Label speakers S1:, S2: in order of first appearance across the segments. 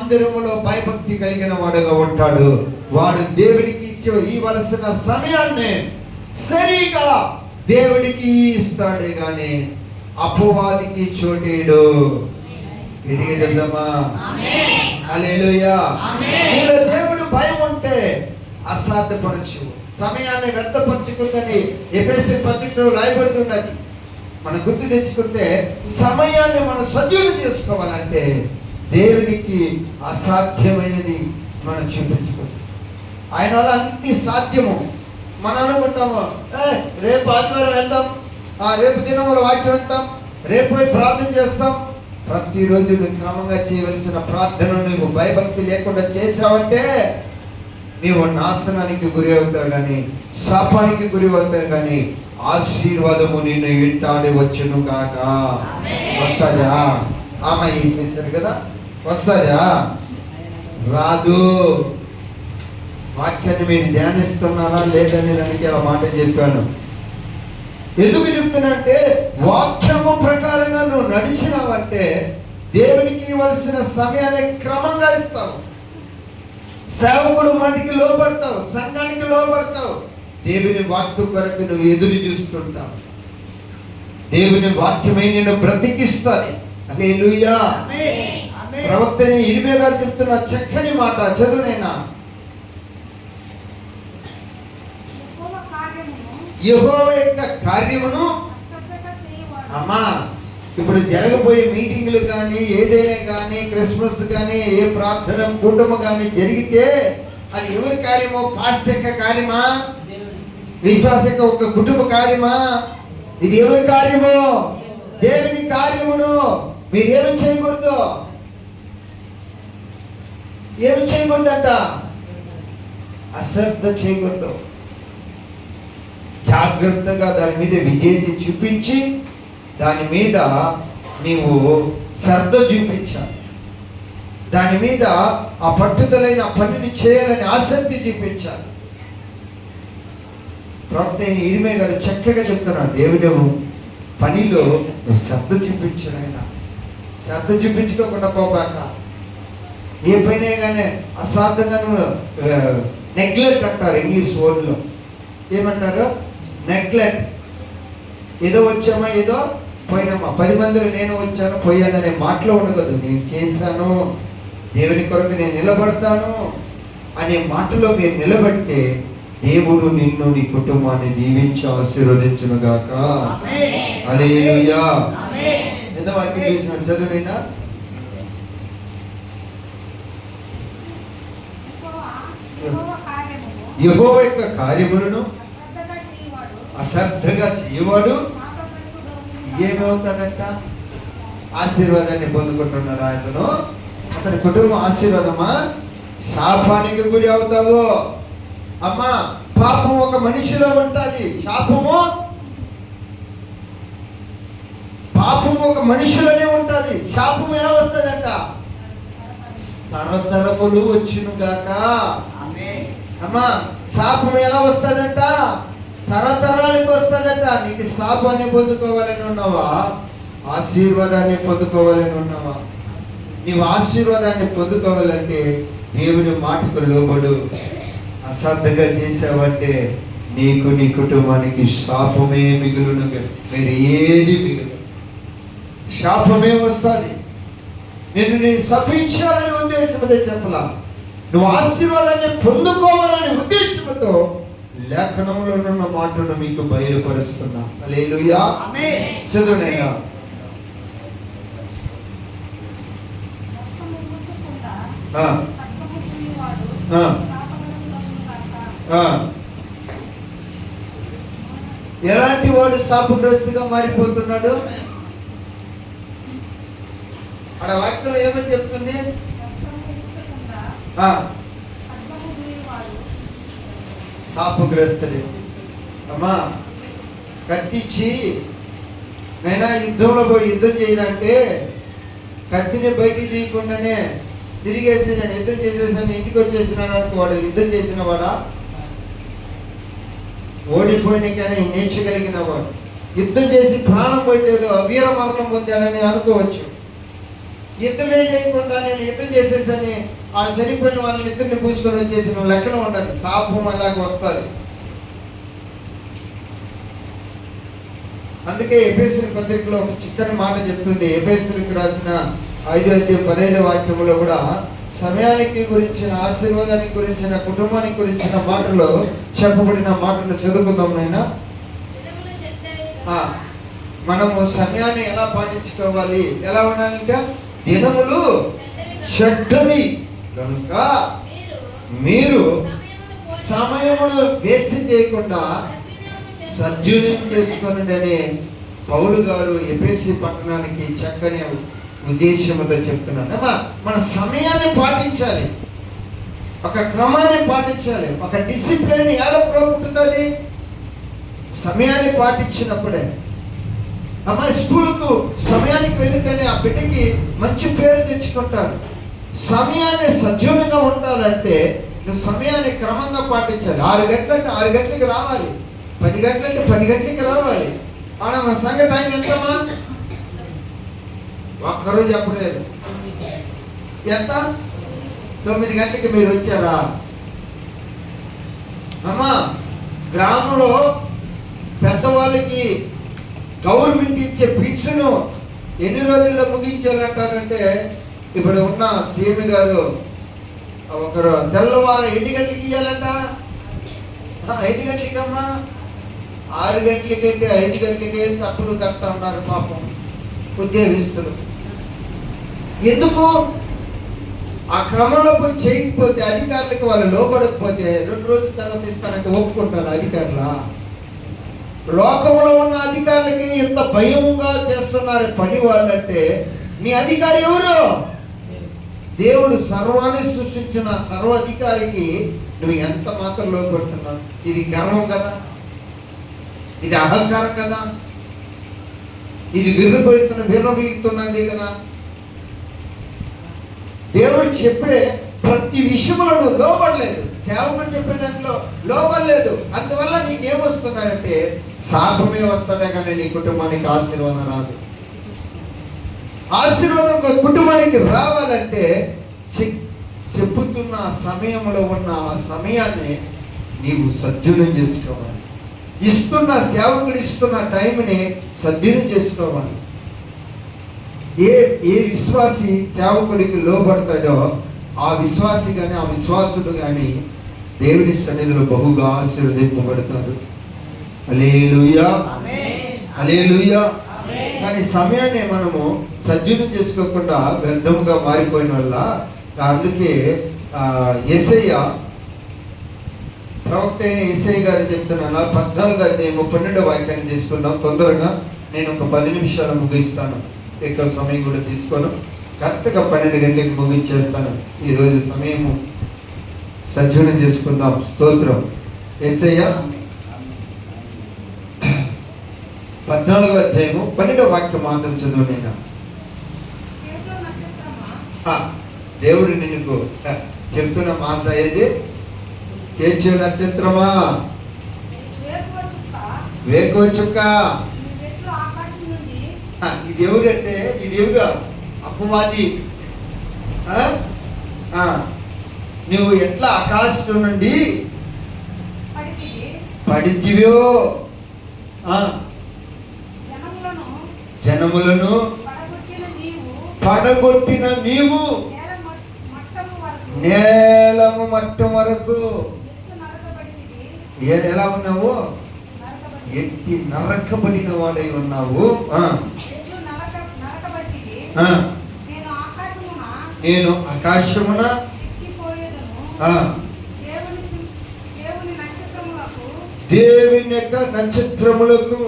S1: మందిరములో భయభక్తి కలిగిన వాడుగా ఉంటాడు. వాడు దేవునికి ఇచ్చే ఇవ్వలసిన సమయాన్ని సరిగా దేవుడికి ఇస్తాడే గాని అపవాదికి చోటేడు. తిరిగి చెప్దామా? హల్లెలూయా. నీలో దేవుడు భయం ఉంటే అసాధ్యపరచు. సమయాన్ని వ్యర్థపరచకూడదని ఎఫెసి పత్రికలో రాయబడుతున్నది. మన గుర్తు తెచ్చుకుంటే సమయాన్ని మనం సద్వినియోగం చేసుకోవాలంటే దేవునికి అసాధ్యమైనది మనం చూపించుకుంటాం ఆయన వల్ల అన్ని సాధ్యము. మనం అనుకుంటాము "ఏ, రేపు ఆదివారం వెళ్దాం ఆ రేపు దినములు వాక్యం వింటాం రేపు పోయి ప్రార్థన చేస్తాం. ప్రతిరోజు నువ్వు క్రమంగా చేయవలసిన ప్రార్థన నువ్వు భయభక్తి లేకుండా చేసావంటే నీవు నాశనానికి గురి అవుతావు కానీ శాపానికి గురి అవుతావు కానీ ఆశీర్వాదము నిన్ను ఇంటాడి వచ్చును కాక వస్తుందా? ఆమె వేసేసారు కదా? వస్తుందా రాదు. వాక్యాన్ని మీరు ధ్యానిస్తున్నారా లేదనే దానికి ఆ మాట చెప్పాను. ఎందుకు చెప్తున్నంటే వాక్యము ప్రకారంగా నువ్వు నడిచినావంటే దేవునికి ఇవ్వాల్సిన సమయాన్ని క్రమంగా ఇస్తావు. సేవకుడు మాటికి లోపడతావు సంఘానికి లోపడతావు దేవుని వాక్యం కొరకు నువ్వు ఎదురు చూస్తుంటావు. దేవుని వాక్యమై నేను బ్రతికిస్తాను అదే ప్రవక్త ఇరిమే గారు చెప్తున్న చక్కని మాట చదువునైనా.
S2: యెహోవా కార్యమును
S1: యెహోవ యొక్క కార్యమును అమ్మా ఇప్పుడు జరగబోయే మీటింగ్లు కానీ ఏదైనా కానీ క్రిస్మస్ కానీ ఏ ప్రార్థన కూటమి కానీ జరిగితే అది ఎవరి కార్యమో పాస్ట్ యొక్క కార్యమా? విశ్వాస యొక్క ఒక కుటుంబ కార్యమా? ఇది ఎవరి కార్యమో? దేవుని కార్యమును. మీరు ఏమి చేయకూడదు. ఏమి చేయకూడదంట అశ్రద్ధ చేయకూడదు జాగ్రత్తగా దాని మీద విజేతి చూపించి దాని మీద నీవు శ్రద్ధ చూపించాలి. దాని మీద ఆ పట్టుదలైన పనిని చేయాలని ఆసక్తి చూపించాలి. ప్రవక్త అయిన ఇరిమే గారు చక్కగా చెప్తున్నారు దేవుడు పనిలో నువ్వు శ్రద్ధ చూపించను శ్రద్ధ చూపించుకోకుండా పోబాక ఏ పైన కానీ అసాధ్యంగా నెగ్లెక్ట్ అంటారు ఇంగ్లీష్ వర్డ్లో. ఏమంటారు? నెగ్లెక్ట్ ఏదో వచ్చామా ఏదో పోయినామా? పది మందిలో నేను వచ్చాను పోయాననే మాటలో ఉండకూడదు. నేను చేశాను దేవుని కొరకు నేను నిలబడతాను అనే మాటలో మీరు నిలబడితే దేవుడు నిన్ను నీ కుటుంబాన్ని దీవించి ఆశీర్వదించును గాక ఎంత వాక్యం చూసిన చదువునైనా
S2: యెహోవా యెహోవా
S1: యహో యొక్క కార్యములను
S2: అశ్రద్ధగా చేయవాడు.
S1: ఏమవుతాడంట? ఆశీర్వాదాన్ని పొందుకుంటున్నాడు అతను అతని కుటుంబం ఆశీర్వాదమా? శాపానికి గురి అవుతావు? అమ్మా పాపం ఒక మనిషిలో ఉంటుంది. శాపము? పాపం ఒక మనిషిలోనే ఉంటుంది. శాపం ఎలా వస్తుందంట? తరతరములు వచ్చును గాక. అమ్మా శాపం ఎలా వస్తుందంట? తరతరాలకు వస్తుందంట. నీకు శాపాన్ని పొందుకోవాలని ఉన్నావా? ఆశీర్వాదాన్ని పొందుకోవాలని ఉన్నావా? నీవు ఆశీర్వాదాన్ని పొందుకోవాలంటే దేవుడి మాటకు లోబడు. అశ్రద్ధగా చేసావంటే నీకు నీ కుటుంబానికి శాపమే మిగులును. మీరు ఏది మిగులు శాపమే వస్తుంది. నేను నేను శపించాలని ఉంది చెప్పలా. నువ్వు ఆశీర్వాదాన్ని పొందుకోవాలని ఉద్దేశంతో లేఖనంలో ఉన్న మాటను మీకు బయలుపరుస్తున్నా. అలేలుయా. ఆ. ఎలాంటి వాడు శాపగ్రస్తుగా మారిపోతున్నాడు? అక్కడ వాక్యంలో ఏమని చెప్తుంది
S2: మొత్తము ముచ్చకుండా
S1: ఆ,
S2: ఖడ్గము చేయువాడు
S1: శాపగ్రస్తుడే అమ్మా కత్తిచ్చి నైనా యుద్ధంలో పోయి యుద్ధం చేయాలంటే కత్తిని బయటికి తీయకుండానే తిరిగేసి నేను యుద్ధం చేసేసాను ఇంటికి వచ్చేసినాను అనుకోవాడు యుద్ధం చేసిన వాడా? ఓడిపోయినకైనా నేర్చగలిగిన వాడు. యుద్ధం చేసి ప్రాణం పోతే వీర మరణం పొందాలని అనుకోవచ్చు. యుద్ధమే చేయకుండా నేను యుద్ధం చేసేసని ఆ చనిపోయిన వాళ్ళని ఇద్దరిని పూసుకొని వచ్చేసిన లెక్కన ఉంటుంది. శాపం అలాగ వస్తుంది. అందుకే ఎఫేసుల పత్రికలో ఒక చిక్కని మాట చెప్తుంది. ఎఫేసులకు రాసిన ఐదో అధ్యాయం పదహైదో వాక్యంలో కూడా సమయానికి గురించిన ఆశీర్వాదానికి గురించిన కుటుంబానికి గురించిన మాటలో చెప్పబడిన మాటలు చదువుకుందాం నైనా ఆ, మనము సమయాన్ని ఎలా పాటించుకోవాలి? ఎలా ఉండాలంటే దినములు చెడ్డది కనుక
S3: మీరు సమయమును
S1: వేస్ట్ చేయకుండా
S3: సద్వినియోగం
S1: చేసుకోనండి అనే పౌలు గారు ఎపిసి పట్టణానికి చక్కని ఉద్దేశంతో చెప్తున్నాడు మన సమయాన్ని పాటించాలి. ఒక క్రమాన్ని పాటించాలి. ఒక డిసిప్లిన్ ఎలా పుట్టుతుంది సమయాన్ని పాటించినప్పుడే. అమ్మాయి స్కూల్కు సమయానికి వెళితేనే ఆ బిడ్డకి మంచి పేరు తెచ్చుకుంటారు. సమయాన్ని సజీవంగా ఉండాలంటే నువ్వు సమయాన్ని క్రమంగా పాటించాలి. ఆరు గంటలంటే ఆరు గంటలకి రావాలి. పది గంటలంటే పది గంటలకి రావాలి. ఆడ మన సంఘ టైం ఎంతమ్మా? ఒక్కరూ చెప్పలేదు. ఎంత? తొమ్మిది గంటలకి మీరు వచ్చారా? అమ్మా గ్రామంలో పెద్దవాళ్ళకి గవర్నమెంట్ ఇచ్చే పిట్స్ను ఎన్ని రోజుల్లో ముగించాలంటారంటే ఇప్పుడు ఉన్న సీఎం గారు ఒకరు తెల్లవారు ఎన్ని గంటలకి ఇవ్వాలంట ఐదు గంటలకమ్మా? ఆరు గంటలకైతే ఐదు గంటలకే తప్పులు కడతా ఉన్నారు పాపం ఉద్యోగస్తులు. ఎందుకు? ఆ క్రమంలో పోయి చేయకపోతే అధికారులకు వాళ్ళు లోపడకపోతే రెండు రోజుల తర్వాత ఇస్తానంటే ఒప్పుకుంటారు అధికారుల. లోకంలో ఉన్న అధికారులకి ఎంత భయముగా చేస్తున్నారు పని వాళ్ళంటే నీ అధికారి ఎవరు? దేవుడు సర్వాన్ని సృష్టించిన సర్వాధికారికి నువ్వు ఎంత మాత్రం లోపడుతున్నావు ఇది గర్వం కదా? ఇది అహంకారం కదా? ఇది విర్రబోతున్న విర్రబీగుతున్నది కదా? దేవుడు చెప్పే ప్రతి విషయంలో నువ్వు లోపడలేదు సేవకుడు చెప్పే దాంట్లో లోపడలేదు అందువల్ల నీకేమొస్తున్నాడంటే శాపమే వస్తుందే కానీ నీ కుటుంబానికి ఆశీర్వాదం రాదు. ఆశీర్వాదం ఒక కుటుంబానికి రావాలంటే చెప్పుతున్న సమయంలో ఉన్న ఆ సమయాన్ని నీవు సద్వినియోగం చేసుకోవాలి. ఇస్తున్న సేవకుడు ఇస్తున్న టైంని సద్వినియోగం చేసుకోవాలి. ఏ ఏ విశ్వాసి సేవకుడికి లోపడతాడో ఆ విశ్వాసి కానీ ఆ విశ్వాసుడు కానీ దేవుని సన్నిధిలో బహుగా ఆశీర్వదింపబడతారు. అలేలుయా అలేలుయా కానీ సమయాన్ని మనము సద్వినియోగం చేసుకోకుండా వ్యర్థముగా మారిపోయిన వల్ల అందుకే ఎస్ఐ ప్రవక్త అయిన ఎస్ఐ గారు చెప్తున్నాను. పద్నాలుగు అధ్యాయము పన్నెండో వాక్యాన్ని తీసుకుందాం. తొందరగా నేను ఒక పది నిమిషాలు ముగిస్తాను. ఎక్కువ సమయం కూడా తీసుకోను. కరెక్ట్గా పన్నెండు గంటలకు ముగించేస్తాను ఈరోజు సమయము సజ్జనం చేసుకుందాం. స్తోత్రం. ఎస్ఐ పద్నాలుగో అధ్యాయము పన్నెండో వాక్యం మాత్రం చదువు నేను. దేవుడు నీకు చెప్తున్న మాట ఏది? కేచు నక్షత్రమా? వేకో చుక్క.
S2: నుండి
S1: ఆ, ఇది ఎవరంటే ఇది ఎవరు అపవాది? ఆ, నువ్వు ఎట్లా ఆకాశం నుండి
S2: పడితివి? జనములను పడగొట్టిన నీవు
S1: నేలము మట్టం వరకు ఎలా ఉన్నావు? ఎత్తి నరకబడిన వాడై ఉన్నావు.
S2: నేను ఆకాశమున దేవుని
S1: యొక్క నక్షత్రములకు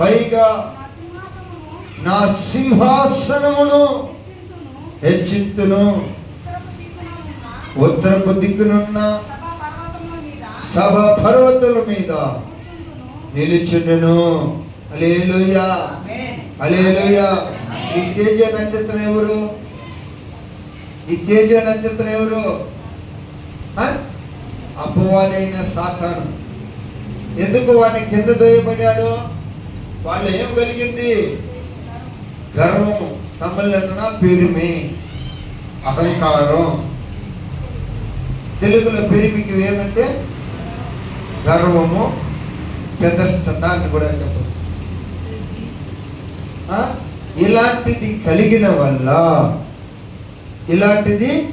S2: పైగా నా
S1: సింహాసనమును
S2: హెచ్చింతును. ఉత్తరపు
S1: దిక్కునున్న
S2: మీద
S1: సభ పర్వతముల మీద నిలుచుండును. అలేలుయా అలేలుయా ఈ తేజ నక్షత్రం ఎవరు? ఈ తేజ నక్షత్రం ఎవరు? ఆ? అపవాదైన సాతాను. ఎందుకు వాడిని కింద దోయబడ్డాడు? వాళ్ళు ఏం కలిగింది? గర్వము. తమిళన పెరిమి. అహంకారం. తెలుగులో పెరిమికి ఏమంటే గర్వము పెదష్టత అని కూడా చెప్పచ్చు. ఆ? ఇలాంటిది కలిగిన వల్ల ఇలాంటిది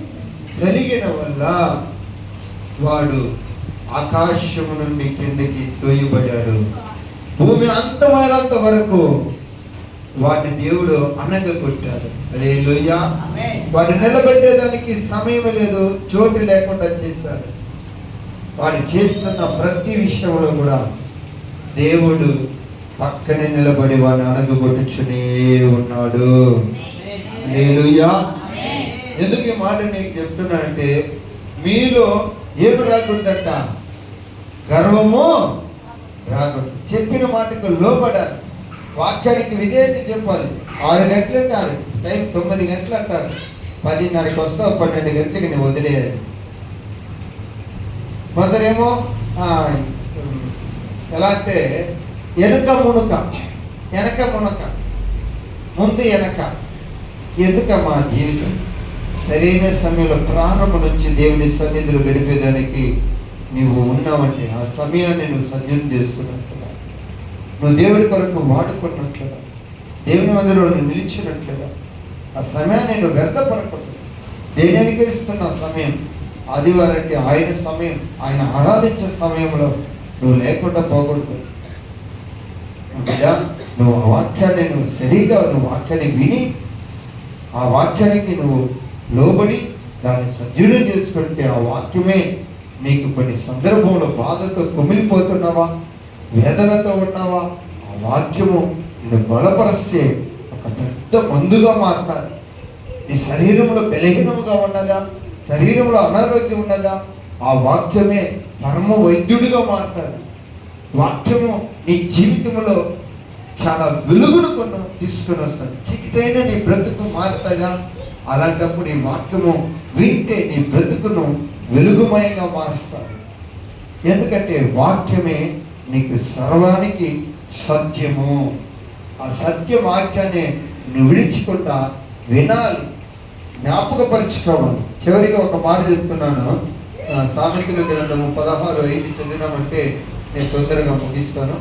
S1: కలిగిన వల్ల వాడు ఆకాశము నుండి కిందకి తోయబడ్డాడు భూమి అంతమైనంత వరకు వాడిని దేవుడు అనగగొట్టాడు అదే లోయ వాడిని నిలబెట్టేదానికి సమయం లేదు చోటు లేకుండా చేశాడు. వాడు చేస్తున్న ప్రతి విషయంలో కూడా దేవుడు పక్కనే నిలబడి వాడిని అనగగొట్టుచునే ఉన్నాడు. హల్లెలూయా. ఎందుకు ఈ మాట నీకు చెప్తున్నా అంటే మీలో ఏమి రాకూడదంట? గర్వము రాకూడదు. చెప్పిన మాటకు లోబడాలి. వాక్యానికి విధేయత చెప్పాలి. ఆరు గంటలు అంటారు. టైం తొమ్మిది గంటలు అంటారు. పదిన్నరకి వస్తావు పన్నెండు గంటలకి నేను వదిలేయాలి. కొందరేమో ఎలా అంటే వెనుక మునుక వెనక మునక ముందు వెనక ఎందుకమ్మా జీవితం? సరైన సమయంలో ప్రారంభం నుంచి దేవుని సన్నిధిలో గడిపేదానికి నీవు ఉన్నావంటే ఆ సమయాన్ని నువ్వు సజ్జం చేసుకున్నట్టు. నువ్వు దేవుడి కొరకు వాడుకున్నట్లుగా దేవుని మందిలో నువ్వు నిలిచినట్లుగా ఆ సమయాన్ని నువ్వు వ్యర్థపడకూడదు దేనికి ఇస్తున్న సమయం ఆదివారంటే ఆయన సమయం ఆయన ఆరాధించే సమయంలో నువ్వు లేకుండా పోకూడదు. నువ్వు ఆ వాక్యాన్ని నువ్వు సరిగా నువ్వు వాక్యాన్ని విని ఆ వాక్యానికి నువ్వు లోబడి దాన్ని సద్వినియోగం చేసుకుంటే ఆ వాక్యమే నీకు కొన్ని సందర్భంలో బాధతో కుమిలిపోతున్నావా? వేదనతో ఉన్నావా? ఆ వాక్యము నిన్ను బలపరిస్తే ఒక పెద్ద మందుగా మారుతుంది నీ శరీరంలో బలహీనముగా ఉన్నదా? శరీరంలో అనారోగ్యం ఉన్నదా? ఆ వాక్యమే పరమ వైద్యుడిగా మారుతుంది. వాక్యము నీ జీవితంలో చాలా వెలుగును కొన్న తీసుకుని వస్తుంది. చికిటైన నీ బ్రతుకు మారుతుందా? అలాంటప్పుడు ఈ వాక్యము వింటే నీ బ్రతుకును వెలుగుమయంగా మారుస్తుంది. ఎందుకంటే వాక్యమే నీకు సర్వానికి సత్యము. ఆ సత్య వాక్యాన్ని నువ్వు విడిచికుండా వినాలి జ్ఞాపకపరుచుకోవాలి. చివరిగా ఒక మాట చెప్తున్నాను. సామెతల గ్రంథము పదహారు ఐదు చదివినామంటే నేను తొందరగా ముగిస్తాను.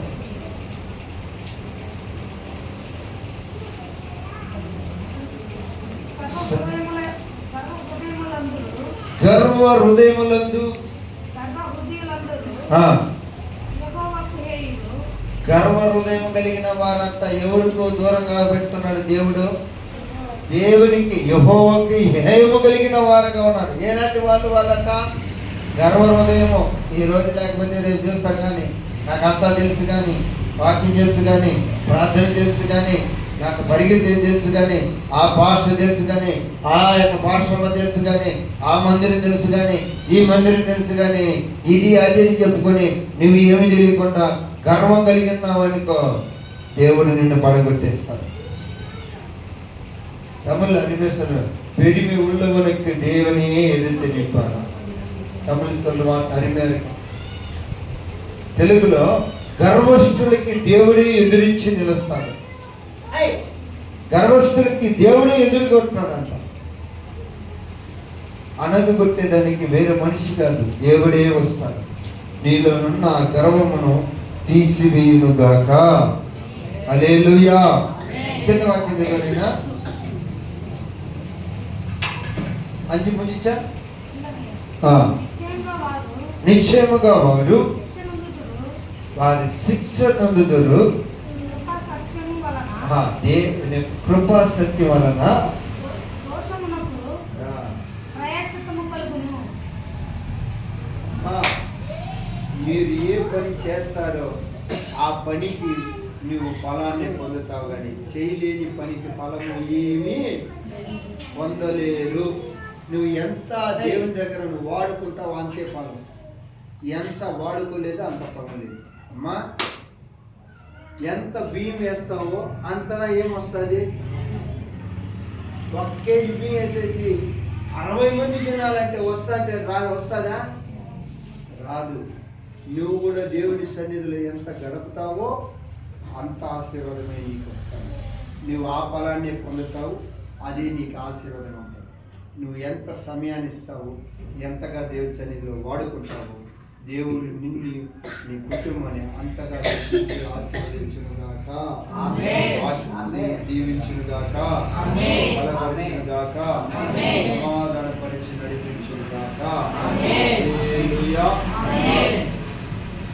S1: గర్వ హృదయములందు
S2: సర్వ హృదయులందురు
S1: ఆ,
S2: యెహోవాకు హేయులు,
S1: గర్వ హృదయం కలిగిన వారంతా ఎవరికో దూరంగా పెడుతున్నాడు దేవుడు? దేవునికి యహోవకి హేయము కలిగిన వారుగా ఉన్నారు. ఏలాంటి వాళ్ళు వాళ్ళక గర్వ హృదయము ఈ రోజు లేకపోతే రేపు చూస్తాం కానీ నాకు అంతా తెలుసు కానీ వాక్యం తెలుసు కానీ ప్రార్థన తెలుసు కానీ నాకు పరిగెత్తి తెలుసు కానీ ఆ భాష తెలుసు కానీ ఆ యొక్క పాఠశాల తెలుసు కానీ ఆ మందిరం తెలుసు కానీ ఈ మందిరం తెలుసు కానీ ఇది అది చెప్పుకొని నువ్వు ఏమి తెలియకుండా గర్వం కలిగి ఉన్నావనుకో దేవుడు నిన్ను పడగొట్టేస్తాడు தமிழ் அறிஞர் பெருமை உள்ளவனுக்கு தேவனையே எதிர்த்து நிற்பார் தமிழ் சொல்லுவான் அருமையா இருக்கும் తెలుగులో గర్వస్తులకి దేవుడే ఎదిరించి నిలుస్తాడు గర్వస్తులకి దేవుడే ఎదురుకొట్టున్నాడంట అనగొట్టేదానికి వేరే మనిషి కాదు దేవుడే వస్తాడు నీలోనున్న ఆ గర్వమును తీసివేయునుగాక. అలేలుయా కింద వాక్యం చదివినా అంజు
S2: వారు
S1: నిశ్చయముగా వారు వారి శిక్ష నందుదురు
S2: కృపా
S1: శక్తి వలన
S2: దోషమునకు
S1: ఆ,
S2: ప్రయాచితము కలుగును
S1: ఆ, మీరు ఏ పని చేస్తారో ఆ పనికి నువ్వు ఫలాన్ని పొందుతావు కానీ చేయలేని పనికి ఫలము ఏమీ పొందలేరు నువ్వు ఎంత దేవుని దగ్గర నువ్వు వాడుకుంటావు అంతే ఫలం. ఎంత వాడుకోలేదో అంత ఫలం లేదు. అమ్మా ఎంత బియ్యం వేస్తావో అంతలా ఏమొస్తుంది? ఒక కేజీ బియ్యం వేసేసి అరవై మంది తినాలంటే వస్తా అంటే రా వస్తుందా? రాదు. నువ్వు కూడా దేవుని సన్నిధిలో ఎంత గడుపుతావో అంత ఆశీర్వాదమే నీకు వస్తుంది నువ్వు ఆ ఫలాన్ని పొందుతావు అది నీకు ఆశీర్వాదం ఉంటుంది. నువ్వు ఎంత సమయాన్ని ఇస్తావు ఎంతగా దేవుని సన్నిధిలో వాడుకుంటావు దేవుడు నిన్ను నీ కుటుంబాన్ని అంతగా రక్షించి ఆశీర్వదించునుగాక. దీవించునుగాక. బలపరిచునుగాక. సమాధానపరిచి నడిపించునుగాక.